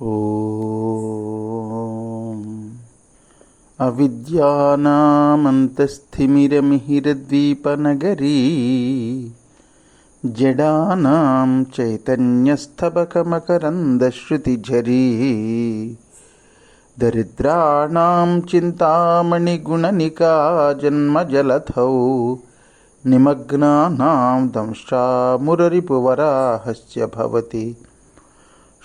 ॐ अविद्यानामन्तस्थिमिरमिहिरद्वीपनगरी जडानां चैतन्यस्तबकमकरन्दश्रुतिझरी दरिद्राणां चिन्तामणिगुणनिका जन्मजलधौ निमग्नानां दंशामुररिपुवराहस्य भवति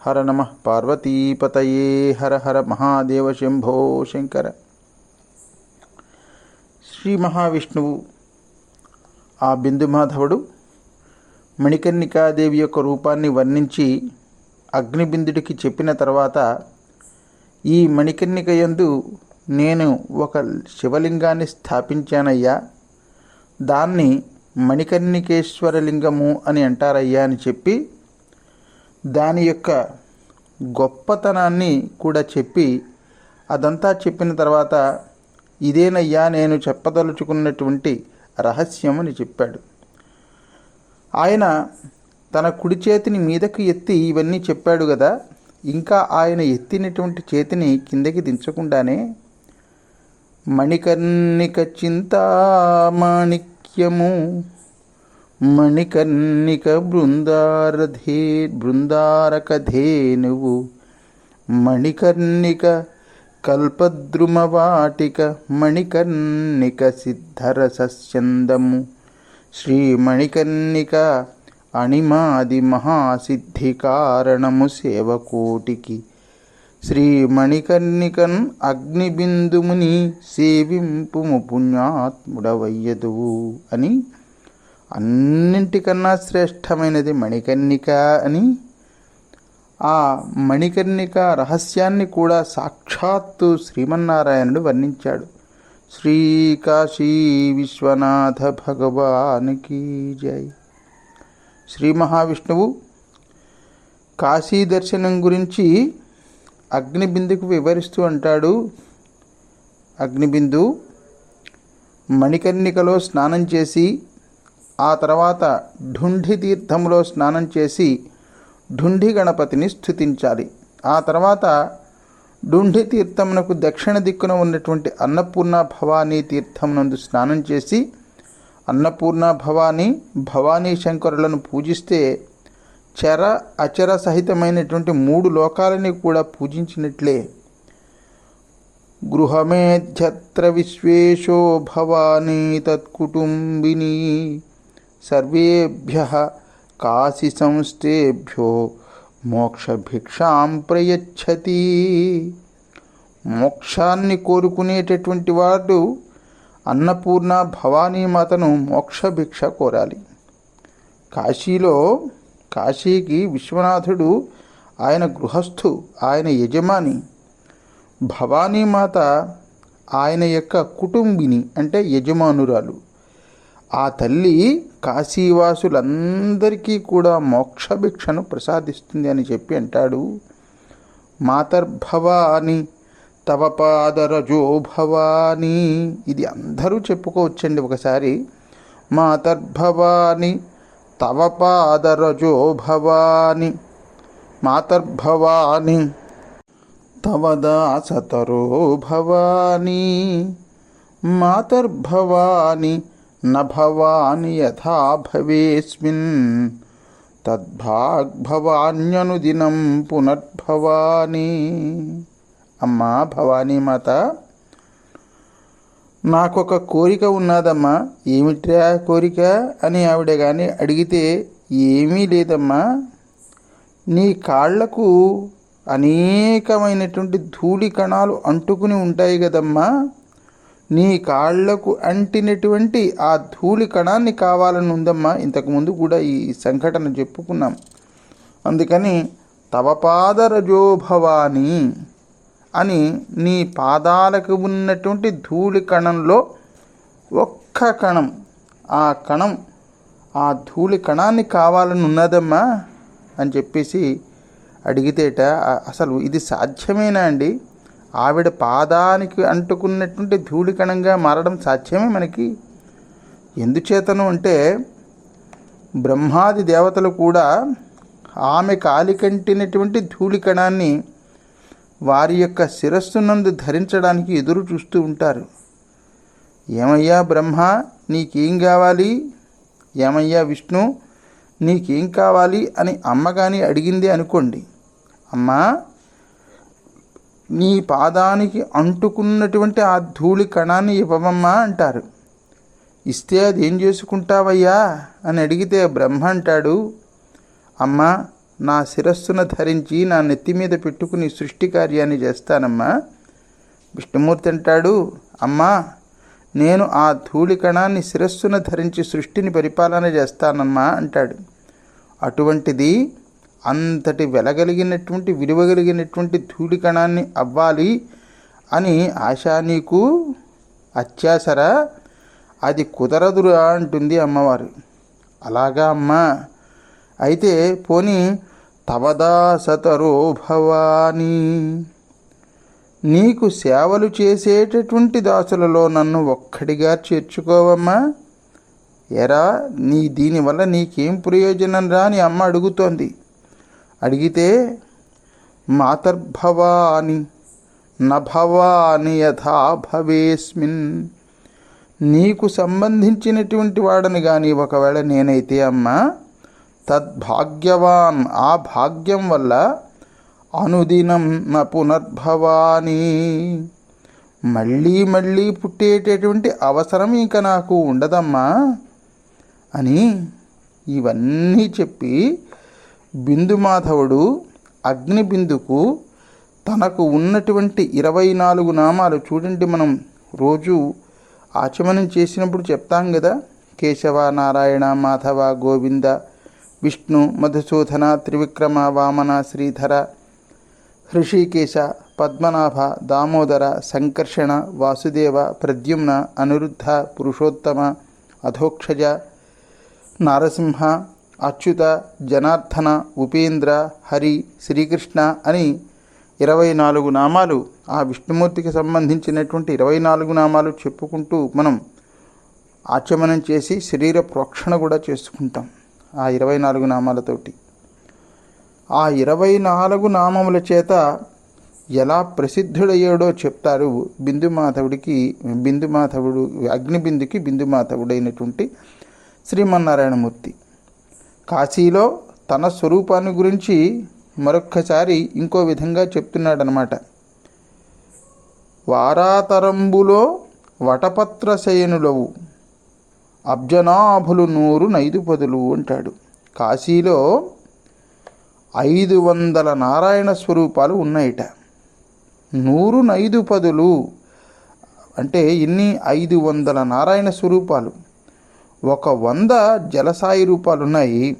హర నమ పార్వతీపతయే హర హర మహాదేవ శంభో శంకర. శ్రీ మహావిష్ణువు ఆ బిందుమాధవుడు మణికర్ణికాదేవి యొక్క రూపాన్ని వర్ణించి అగ్నిబిందుడికి చెప్పిన తర్వాత ఈ మణికర్ణిక యందు నేను ఒక శివలింగాన్ని స్థాపించానయ్యా. దాన్ని మణికర్ణికేశ్వరలింగము అని అంటారయ్యా అని చెప్పి దాని యొక్క గొప్పతనాన్ని కూడా చెప్పి అదంతా చెప్పిన తర్వాత ఇదేనయ్యా నేను చెప్పదలుచుకున్నటువంటి రహస్యం అని చెప్పాడు. ఆయన తన కుడి చేతిని మీదకు ఎత్తి ఇవన్నీ చెప్పాడు కదా ఇంకా ఆయన ఎత్తినటువంటి చేతిని కిందకి దించకుండానే మణికర్ణిక చింతామాణిక్యము మణికర్ణిక బృందారధే బృందారకధేనువు మణికర్ణిక కల్పద్రుమవాటిక మణికర్ణిక సిద్ధరసస్యందము. శ్రీమణికర్ణిక అణిమాది మహాసిద్ధి కారణము సేవకోటికి. శ్రీమణికర్ణికన్ అగ్నిబిందుముని సేవింపుము పుణ్యాత్ముడవయ్యదువు అని అన్నింటికన్నా శ్రేష్టమైనది మణికర్ణిక అని. ఆ మణికర్ణిక రహస్యాన్ని కూడా సాక్షాత్తు శ్రీమన్నారాయణుడు వర్ణించాడు. శ్రీకాశీ విశ్వనాథ భగవానికి జై. శ్రీ మహావిష్ణువు కాశీ దర్శనం గురించి అగ్నిబిందుకు వివరిస్తూ అంటాడు. అగ్నిబిందు మణికర్ణికలో స్నానం చేసి ఆ తర్వాత ఢుంఢి తీర్థంలో స్నానం చేసి ఢుంఢి గణపతిని స్థుతించాలి. ఆ తర్వాత ఢుంఢి తీర్థమునకు దక్షిణ దిక్కున ఉన్నటువంటి అన్నపూర్ణ భవానీ తీర్థమునందు స్నానం చేసి అన్నపూర్ణ భవానీ భవానీ శంకరులను పూజిస్తే చర అచర సహితమైనటువంటి మూడు లోకాలని కూడా పూజించినట్లే. గృహమేధ్యత్ర విశ్వేశో భవానీ తత్కుటుంబిని సర్వేభ్య కాశీ సంస్థేభ్యో మోక్షభిక్షాం ప్రయచ్చతి. మోక్షాన్ని కోరుకునేటటువంటి వాడు అన్నపూర్ణ భవానీమాతను మోక్షభిక్ష కోరాలి. కాశీలో కాశీకి విశ్వనాథుడు ఆయన గృహస్థు ఆయన యజమాని. భవానీమాత ఆయన యొక్క కుటుంబిని అంటే యజమానురాలు. ఆ తల్లి కాశీవాసులందరికీ కూడా మోక్షభిక్షను ప్రసాదిస్తుంది అని చెప్పి అంటాడు. మాతర్భవాని తవ పాదరజో భవాని. ఇది అందరూ చెప్పుకోవచ్చండి ఒకసారి. మాతర్భవాని తవ పాదరజో భవాని. మాతర్భవాని తవ దాసతరో భవాని. మాతర్భవాని न भवानि यथा भवेस्मिन् తద్భాగ్భవాన్యనుదినం పునర్భవాని అమ్మా భవానీమాత నాకొక కోరిక ఉన్నదమ్మా ఏమిట్రా కోరిక అని ఆవిడ కానీ అడిగితే ఏమీ లేదమ్మా నీ కాళ్లకు అనేకమైనటువంటి ధూళి కణాలు అంటుకుని ఉంటాయి కదమ్మా నీ కాళ్ళకు అంటినటువంటి ఆ ధూళి కణాన్ని కావాలని ఉందమ్మా. ఇంతకుముందు కూడా ఈ సంఘటన చెప్పుకున్నాం. అందుకని తవ పాదరజోభవాని అని నీ పాదాలకు ఉన్నటువంటి ధూళి కణంలో ఒక్క కణం ఆ కణం ఆ ధూళి కణాన్ని కావాలని ఉన్నదమ్మా అని చెప్పేసి అడిగితేట అసలు ఇది సాధ్యమేనా అండి? ఆవిడ పాదానికి అంటుకున్నటువంటి ధూళి కణంగా మారడం సాధ్యమే మనకి. ఎందుచేతను అంటే బ్రహ్మాది దేవతలు కూడా ఆమె కాలికంటినటువంటి ధూళి కణాన్ని వారి యొక్క శిరస్సునందు ధరించడానికి ఎదురు చూస్తూ ఉంటారు. ఏమయ్యా బ్రహ్మ నీకేం కావాలి? ఏమయ్యా విష్ణు నీకేం కావాలి అని అమ్మ కానీ అడిగింది అనుకోండి. అమ్మా నీ పాదానికి అంటుకున్నటువంటి ఆ ధూళి కణాన్ని ఇవ్వమమ్మా అంటారు. ఇస్తే అది ఏం చేసుకుంటావయ్యా? అని అడిగితే బ్రహ్మ అంటాడు అమ్మా నా శిరస్సును ధరించి నా నెత్తి మీద పెట్టుకుని సృష్టి కార్యాన్ని చేస్తానమ్మా. విష్ణుమూర్తి అంటాడు అమ్మా నేను ఆ ధూళి కణాన్ని శిరస్సును ధరించి సృష్టిని పరిపాలన చేస్తానమ్మా అంటాడు. అటువంటిది అంతటి వెలగలిగినటువంటి విలువగలిగినటువంటి ధూళి కణాన్ని అవ్వాలి అని ఆశ నీకు అత్యాసరా. అది కుదరదురా అంటుంది అమ్మవారు. అలాగా అమ్మా. అయితే పోని తవదాసతరో భవానీ నీకు సేవలు చేసేటటువంటి దాసులలో నన్ను ఒక్కడిగా చేర్చుకోవమ్మా. ఎరా నీ దీనివల్ల నీకేం ప్రయోజనం రా అని అమ్మ అడుగుతోంది. అడిగితే మాతర్భవాని నభవాని యథా భవేస్మిన్. నీకు సంబంధించినటువంటి వాడని కానీ ఒకవేళ నేనైతే అమ్మా తద్భాగ్యవాన్ ఆ భాగ్యం వల్ల అనుదినం న పునర్భవాని. మళ్ళీ మళ్ళీ పుట్టేటటువంటి అవసరం ఇంకా నాకు ఉండదమ్మా అని ఇవన్నీ చెప్పి బిందుమాధవుడు అగ్నిబిందుకు తనకు ఉన్నటువంటి ఇరవై నాలుగు నామాలు చూడండి మనం రోజు ఆచమనం చేసినప్పుడు చెప్తాం కదా. కేశవ నారాయణ మాధవ గోవింద విష్ణు మధుసూదన త్రివిక్రమ వామన శ్రీధర హృషికేశ పద్మనాభ దామోదర సంకర్షణ వాసుదేవ ప్రద్యుమ్న అనిరుద్ధ పురుషోత్తమ అధోక్షజ నారసింహ అచ్యుత జనార్దన ఉపేంద్ర హరి శ్రీకృష్ణ అని ఇరవై నాలుగు నామాలు ఆ విష్ణుమూర్తికి సంబంధించినటువంటి ఇరవై నాలుగు నామాలు చెప్పుకుంటూ మనం ఆచమనం చేసి శరీర ప్రోక్షణ కూడా చేసుకుంటాం ఆ ఇరవై నాలుగు నామాలతోటి. ఆ ఇరవై నాలుగు నామముల చేత ఎలా ప్రసిద్ధుడయ్యాడో చెప్తారు బిందుమాధవుడికి బిందుమాధవుడు అగ్నిబిందుకి బిందుమాధవుడైనటువంటి శ్రీమన్నారాయణమూర్తి. కాశీలో తన స్వరూపాన్ని గురించి మరొక్కసారి ఇంకో విధంగా చెప్తున్నాడనమాట వారాతరంబులో వటపత్ర శయనులవు అబ్జనాభులు నూరు నైదు పదులు అంటాడు. కాశీలో ఐదు వందల నారాయణ స్వరూపాలు ఉన్నాయిట. నూరు నైదు పదులు అంటే ఇన్ని ఐదు వందల నారాయణ స్వరూపాలు. ఒక వంద జలసాయి రూపాలు ఉన్నాయి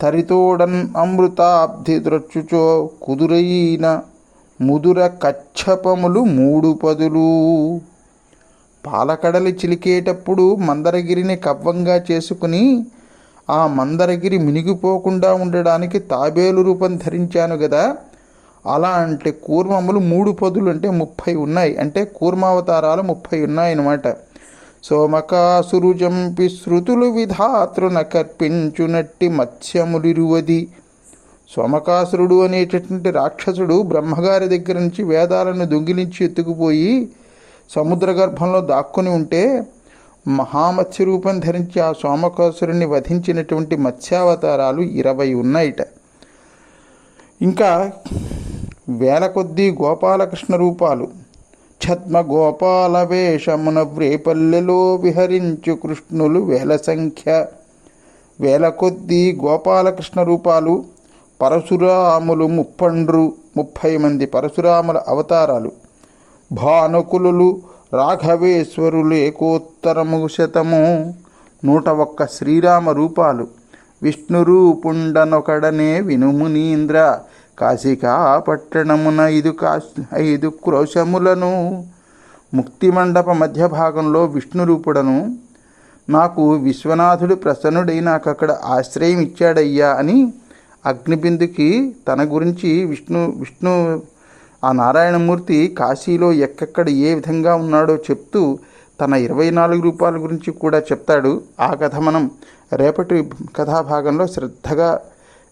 తరితోడన్ అమృతాబ్ధి ద్రచ్చుచో కుదురైన ముదుర కచ్చపములు మూడు పదులు. పాలకడలి చిలికేటప్పుడు మందరగిరిని కవ్వంగా చేసుకుని ఆ మందరగిరి మినిగిపోకుండా ఉండడానికి తాబేలు రూపం ధరించాను కదా అలాంటి కూర్మములు మూడు పదులు అంటే ముప్పై ఉన్నాయి. అంటే కూర్మావతారాలు ముప్పై ఉన్నాయి అన్నమాట సోమకాసురు శృతులు విధాతృన కర్పించునట్టి మత్స్యములిరువది. సోమకాసురుడు అనేటటువంటి రాక్షసుడు బ్రహ్మగారి దగ్గర నుంచి వేదాలను దొంగిలించి ఎత్తుకుపోయి సముద్ర గర్భంలో దాక్కుని ఉంటే మహామత్స్య రూపం ధరించి ఆ సోమకాసురుని వధించినటువంటి మత్స్యావతారాలు ఇరవై ఉన్నాయిట. ఇంకా వేల కొద్దీ గోపాలకృష్ణ రూపాలు ఛద్మగోపాల వేషమున వ్రేపల్లెలో విహరించు కృష్ణులు వేల సంఖ్య. వేల కొద్దీ గోపాలకృష్ణ రూపాలు పరశురాములు ముప్పండ్రు ముప్పై మంది పరశురాముల అవతారాలు. భానుకులు రాఘవేశ్వరులు ఏకోత్తరము శతము. నూట ఒక్క శ్రీరామ రూపాలు విష్ణు రూపుండనొకడనే వినుమునీంద్ర కాశికా పట్టణమున ఐదు కాశ్ ఐదు క్రోశములను ముక్తి మండప మధ్య భాగంలో విష్ణు రూపుడను నాకు విశ్వనాథుడు ప్రసన్నుడై నాకు అక్కడ ఆశ్రయం ఇచ్చాడయ్యా అని అగ్నిబిందుకి తన గురించి విష్ణు విష్ణు ఆ నారాయణమూర్తి కాశీలో ఎక్కక్కడ ఏ విధంగా ఉన్నాడో చెప్తూ తన ఇరవై నాలుగు రూపాయల గురించి కూడా చెప్తాడు. ఆ కథ మనం రేపటి కథాభాగంలో శ్రద్ధగా